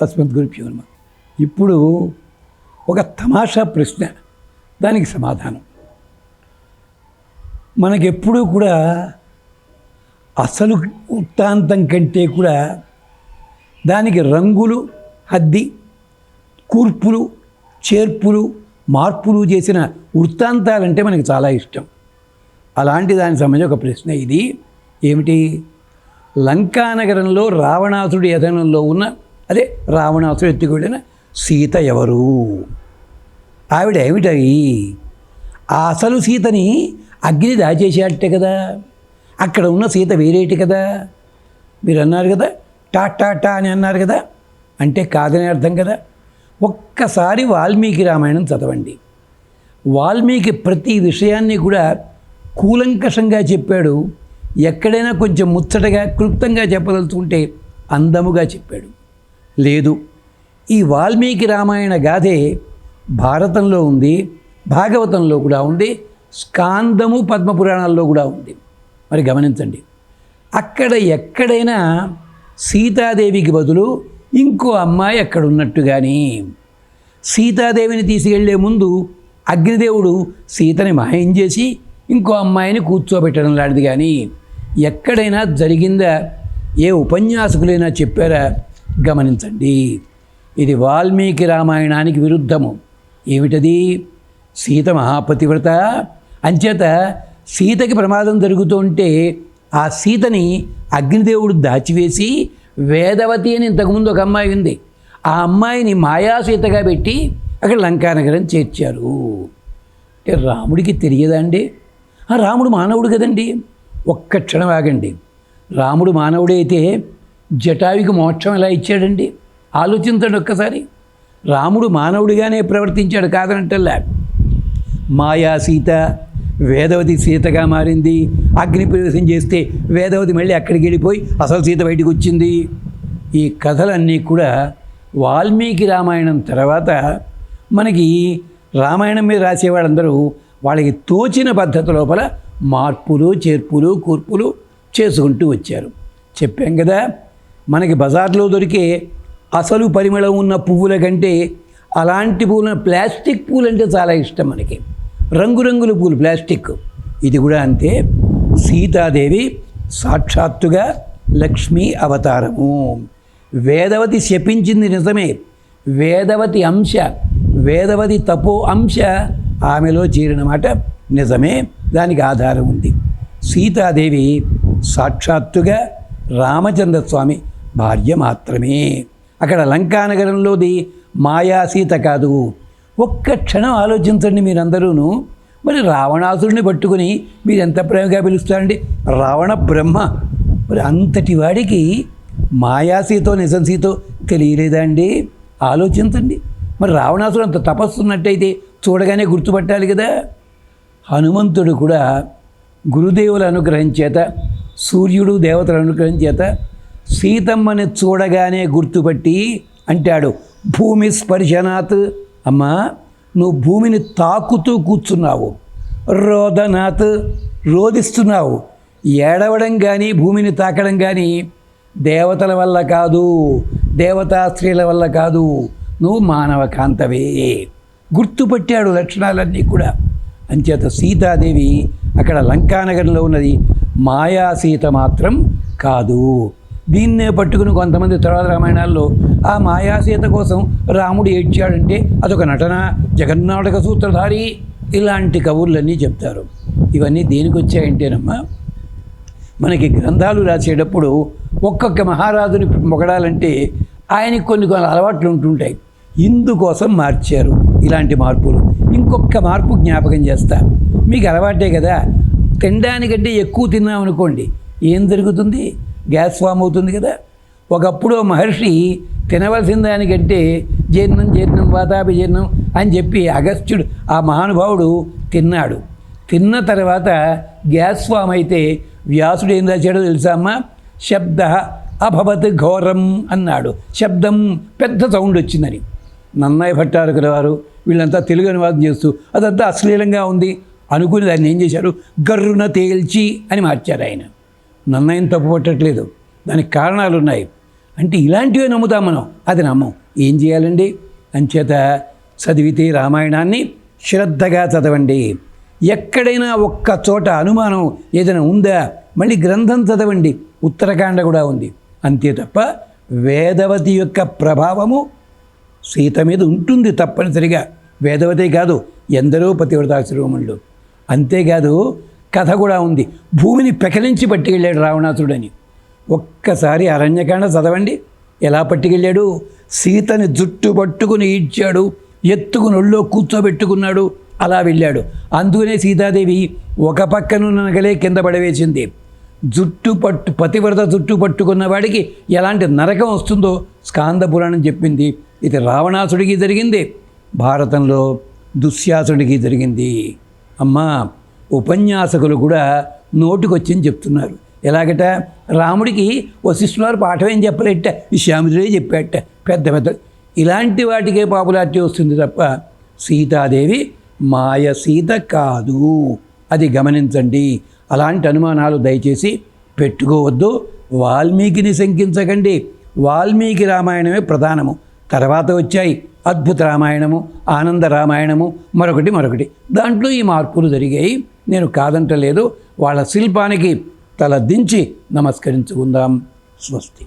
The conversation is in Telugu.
అస్మద్ గురుభ్యో నమ ఇప్పుడు ఒక తమాషా ప్రశ్న దానికి సమాధానం మనకెప్పుడూ కూడా అసలు వృత్తాంతం కంటే కూడా దానికి రంగులు హద్ది కూర్పులు చేర్పులు మార్పులు చేసిన వృత్తాంతాలంటే మనకి చాలా ఇష్టం అలాంటి దానికి సంబంధించి ఒక ప్రశ్న ఇది ఏమిటి లంకానగరంలో రావణాసుడి యథనంలో ఉన్న అదే రావణాసు ఎత్తుకుడిన సీత ఎవరు? ఆవిడ ఏమిటవి ఆ అసలు సీతని అగ్ని దాచేసేటట్టే కదా. అక్కడ ఉన్న సీత వేరేటి కదా. మీరు అన్నారు కదా టా టా టా అని అన్నారు కదా. అంటే కాదని అర్థం కదా. ఒక్కసారి వాల్మీకి రామాయణం చదవండి. వాల్మీకి ప్రతి విషయాన్ని కూడా కూలంకషంగా చెప్పాడు. ఎక్కడైనా కొంచెం ముచ్చటగా క్లుప్తంగా చెప్పదలుచుకుంటే అందముగా చెప్పాడు. లేదు. ఈ వాల్మీకి రామాయణ గాథే భారతంలో ఉంది భాగవతంలో కూడా ఉంది స్కాందము పద్మపురాణాల్లో కూడా ఉంది. మరి గమనించండి. అక్కడ ఎక్కడైనా సీతాదేవికి బదులు ఇంకో అమ్మాయి అక్కడ ఉన్నట్టు కానీ సీతాదేవిని తీసుకెళ్ళే ముందు అగ్నిదేవుడు సీతని మాయం చేసి ఇంకో అమ్మాయిని కూర్చోబెట్టడం లాంటిది కానీ ఎక్కడైనా జరిగిందా? ఏ ఉపన్యాసకులైనా చెప్పారా? గమనించండి. ఇది వాల్మీకి రామాయణానికి విరుద్ధము. ఏమిటది? సీత మహాపతివ్రత. అంచేత సీతకి ప్రమాదం జరుగుతుంటే ఆ సీతని అగ్నిదేవుడు దాచివేసి వేదవతి అని ఇంతకుముందు ఒక అమ్మాయి ఉంది. ఆ అమ్మాయిని మాయాసీతగా పెట్టి అక్కడ లంకానగరం చేర్చారు. అంటే రాముడికి తెలియదండి ఆ రాముడు మానవుడు కదండి. ఒక్క క్షణం ఆగండి. రాముడు మానవుడైతే జటాయుకి మోక్షం ఎలా ఇచ్చాడండి? ఆలోచించండి ఒక్కసారి. రాముడు మానవుడిగానే ప్రవర్తించాడు కాదనంటల్లా మాయా సీత వేదవతి సీతగా మారింది. అగ్ని ప్రవేశం చేస్తే వేదవతి మళ్ళీ అక్కడికి వెళ్ళిపోయి అసలు సీత బయటికి వచ్చింది. ఈ కథలన్నీ కూడా వాల్మీకి రామాయణం తర్వాత మనకి రామాయణం మీద రాసేవాళ్ళందరూ వాళ్ళకి తోచిన పద్ధతి లోపల మార్పులు చేర్పులు కూర్పులు చేసుకుంటూ వచ్చారు. చెప్పాం కదా మనకి బజార్లో దొరికే అసలు పరిమళం ఉన్న పువ్వుల కంటే అలాంటి పువ్వుల ప్లాస్టిక్ పూలు అంటే చాలా ఇష్టం మనకి. రంగురంగుల పూలు ప్లాస్టిక్. ఇది కూడా అంతే. సీతాదేవి సాక్షాత్తుగా లక్ష్మీ అవతారము. వేదవతి శపించింది నిజమే. వేదవతి అంశ వేదవతి తపో అంశ ఆమెలో చేరినమాట. నిజమే. దానికి ఆధారం ఉంది. సీతాదేవి సాక్షాత్తుగా రామచంద్ర స్వామి భార్య మాత్రమే. అక్కడ లంకానగరంలోది మాయాసీత కాదు. ఒక్క క్షణం ఆలోచించండి మీరందరూను. మరి రావణాసురుని పట్టుకుని మీరు ఎంత ప్రేమగా పిలుస్తారండి? రావణ బ్రహ్మ. మరి అంతటి వాడికి మాయాసీతో నిజం సీతో తెలియలేదా అండి? ఆలోచించండి. మరి రావణాసుడు అంత తపస్సున్నట్టయితే చూడగానే గుర్తుపట్టాలి కదా. హనుమంతుడు కూడా గురుదేవుల అనుగ్రహం చేత సూర్యుడు దేవతల అనుగ్రహం చేత సీతమ్మని చూడగానే గుర్తుపట్టి అంటాడు భూమి స్పర్శనాత్ అమ్మా నువ్వు భూమిని తాకుతూ కూర్చున్నావు రోదనాథ్ రోధిస్తున్నావు ఏడవడం కానీ భూమిని తాకడం కానీ దేవతల వల్ల కాదు దేవతా స్త్రీల వల్ల కాదు నువ్వు మానవ కాంతవే. గుర్తుపట్టాడు లక్షణాలన్నీ కూడా. అంచేత సీతాదేవి అక్కడ లంకానగర్లో ఉన్నది. మాయా సీత మాత్రం కాదు. దీన్నే పట్టుకుని కొంతమంది తర్వాత రామాయణాల్లో ఆ మాయాసీత కోసం రాముడు ఏడ్చాడంటే అదొక నటన జగన్నాటక సూత్రధారి ఇలాంటి కబుర్లన్నీ చెప్తారు. ఇవన్నీ దేనికి వచ్చాయంటేనమ్మా మనకి గ్రంథాలు రాసేటప్పుడు ఒక్కొక్క మహారాజుని మొగడాలంటే ఆయనకి కొన్ని కొన్ని అలవాట్లు ఉంటుంటాయి. ఇందుకోసం మార్చారు ఇలాంటి మార్పులు. ఇంకొక మార్పు జ్ఞాపకం చేస్తా. మీకు అలవాటే కదా తినడానికంటే ఎక్కువ తిన్నామనుకోండి ఏం జరుగుతుంది? గ్యాస్ ఫామ్ అవుతుంది కదా. ఒకప్పుడు మహర్షి తినవలసిన దానికంటే జీర్ణం జీర్ణం వాతాపి జీర్ణం అని చెప్పి అగస్త్యుడు ఆ మహానుభావుడు తిన్నాడు. తిన్న తర్వాత గ్యాస్ ఫామ్ అయితే వ్యాసుడు ఏం రాశాడో తెలుసా అమ్మా? శబ్ద అభవత్ ఘోరం అన్నాడు. శబ్దం పెద్ద సౌండ్ వచ్చిందని. నన్నయ్య భట్టారకుల వారు వీళ్ళంతా తెలుగు అనువాదం చేస్తూ అదంతా అశ్లీలంగా ఉంది. అనుకుని దాన్ని ఏం చేశారు? గర్రున తేల్చి అని మార్చారు ఆయన. నన్నయం తప్పు పట్టట్లేదు. దానికి కారణాలు ఉన్నాయి. అంటే ఇలాంటివే నమ్ముతాం మనం. అది నమ్మం. ఏం చేయాలండి? అంచేత చదివితే రామాయణాన్ని శ్రద్ధగా చదవండి. ఎక్కడైనా ఒక్క చోట అనుమానం ఏదైనా ఉందా? మళ్ళీ గ్రంథం చదవండి. ఉత్తరాఖండ కూడా ఉంది. అంతే తప్ప వేదవతి యొక్క ప్రభావము సీత మీద ఉంటుంది తప్పనిసరిగా. వేదవతే కాదు ఎందరో పతివ్రతాశ్రమములు అంతేకాదు కథ కూడా ఉంది. భూమిని పెకలించి పట్టుకెళ్ళాడు రావణాసుడని ఒక్కసారి అరణ్యకాండ చదవండి. ఎలా పట్టుకెళ్ళాడు? సీతని జుట్టు పట్టుకుని ఈడ్చాడు. ఎత్తుకుని ఒళ్ళో కూర్చోబెట్టుకున్నాడు. అలా వెళ్ళాడు. అందుకనే సీతాదేవి ఒక పక్కనున్న నగలే కింద పడవేసింది. జుట్టు పట్టు పతివ్రత జుట్టు పట్టుకున్న వాడికి ఎలాంటి నరకం వస్తుందో స్కాంద పురాణం చెప్పింది. ఇది రావణాసుడికి జరిగింది. భారతంలో దుశ్యాసుడికి జరిగింది. అమ్మా ఉపన్యాసకులు కూడా నోటికొచ్చింది చెప్తున్నారు. ఎలాగట? రాముడికి వశిష్ఠులారు పాఠం ఏం చెప్పలేట విశ్వామిత్రుడే చెప్పాట పెద్ద పెద్ద ఇలాంటి వాటికే పాపులారిటీ వస్తుంది తప్ప సీతాదేవి మాయ సీత కాదు. అది గమనించండి. అలాంటి అనుమానాలు దయచేసి పెట్టుకోవద్దు. వాల్మీకిని శంకించకండి. వాల్మీకి రామాయణమే ప్రధానము. తర్వాత వచ్చాయి అద్భుత రామాయణము ఆనంద రామాయణము మరొకటి మరొకటి. దాంట్లో ఈ మార్పులు జరిగాయి. నేను కాదంటలేదు వాళ్ళ శిల్పానికి తల దించి నమస్కరించుకుందాం. స్వస్తి.